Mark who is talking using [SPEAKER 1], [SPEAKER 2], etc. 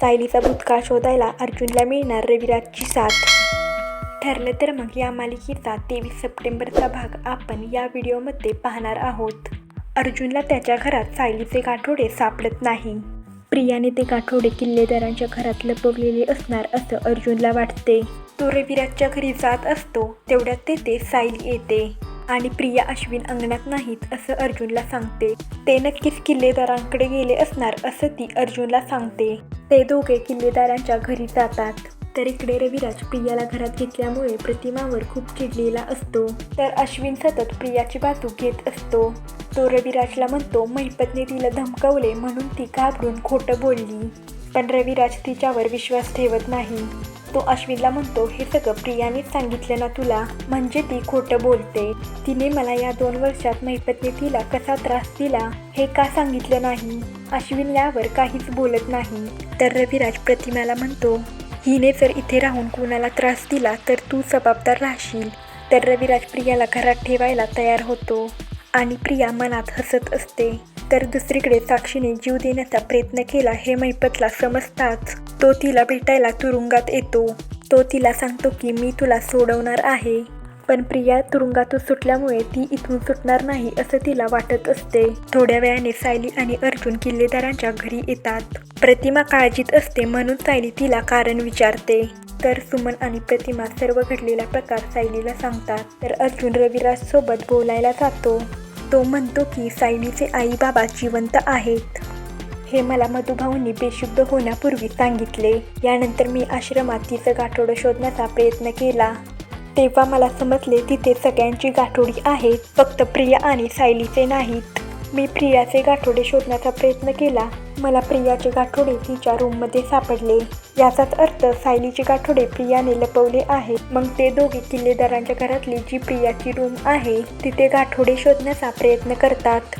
[SPEAKER 1] सायलीचा भूतकाळ शोधायला अर्जुनला मिळणार रविराजची साथ. ठरलं तर मग या मालिकेचा तेवीस सप्टेंबरचा भाग आपण या व्हिडिओमध्ये पाहणार आहोत. अर्जुनला त्याच्या घरात सायलीचे गाठोडे सापडत नाही. प्रियाने ते गाठोडे किल्लेदारांच्या घरात लपवलेले असणार असं अर्जुनला वाटते. तो रविराजच्या घरी जात असतो तेवढ्यात तेथे सायली येते. आणि प्रिया अश्विन अंगणात नाहीत असं अर्जुनला सांगते. ते नक्कीच किल्लेदारांकडे गेले असणार असं ती अर्जुनला सांगते. ते दोघे किल्लेदारांच्या घरी जातात. तर इकडे रविराज प्रियाला घरात घेतल्यामुळे प्रतिमावर खूप चिडलेला असतो. तर अश्विन सतत प्रियाची बाजू घेत असतो. तो रविराजला म्हणतो महिपतने तिला धमकवले म्हणून ती घाबरून खोटं बोलली. पण रविराज तिच्यावर विश्वास ठेवत नाही. तो अश्विनला म्हणतो हे सगळं प्रियानेच सांगितलं ना तुला. म्हणजे ती खोटं बोलते. तिने मला या दोन वर्षात महिपतने तिला कसा त्रास दिला हे का सांगितलं नाही? अश्विन यावर काहीच बोलत नाही. तर रविराज प्रतिमाला म्हणतो हिने जर इथे राहून कुणाला त्रास दिला तर तू जबाबदार राहशील. तर रविराज प्रियाला घरात ठेवायला तयार होतो. आणि प्रिया मनात हसत असते. तर दुसरीकडे साक्षीने जीव देण्याचा प्रयत्न केला हे महिपतला समजताच तो तिला भेटायला तुरुंगात येतो. तो तिला सांगतो की मी तुला सोडवणार आहे. पण प्रिया तुरुंगातून सुटल्यामुळे ती इथून सुटणार नाही असं तिला वाटत असते. थोड्या वेळाने सायली आणि अर्जुन किल्लेदारांच्या घरी येतात. प्रतिमा काळजीत असते म्हणून सायली तिला कारण विचारते. तर सुमन आणि प्रतिमा सर्व घडलेला प्रकार सायलीला सांगतात. तर अर्जुन रविराज सोबत बोलायला जातो. तो म्हणतो की सायलीचे आई बाबा जिवंत आहेत. हे मला मधुभाऊंनी बेशुद्ध होण्यापूर्वी सांगितले. यानंतर मी आश्रमात तिचं गाठोडं शोधण्याचा प्रयत्न केला. तेव्हा मला समजले तिथे सगळ्यांची गाठोडी आहेत फक्त प्रिया आणि सायलीचे नाहीत. मी प्रियाचे गाठोडे शोधण्याचा प्रयत्न केला. मला प्रियाचे गाठोडे तिच्या रूममध्ये सापडले. याचाच अर्थ सायलीचे गाठोडे प्रियाने लपवले आहे. मग ते दोघे किल्लेदारांच्या घरातली जी प्रियाची रूम आहे तिथे गाठोडे शोधण्याचा प्रयत्न करतात.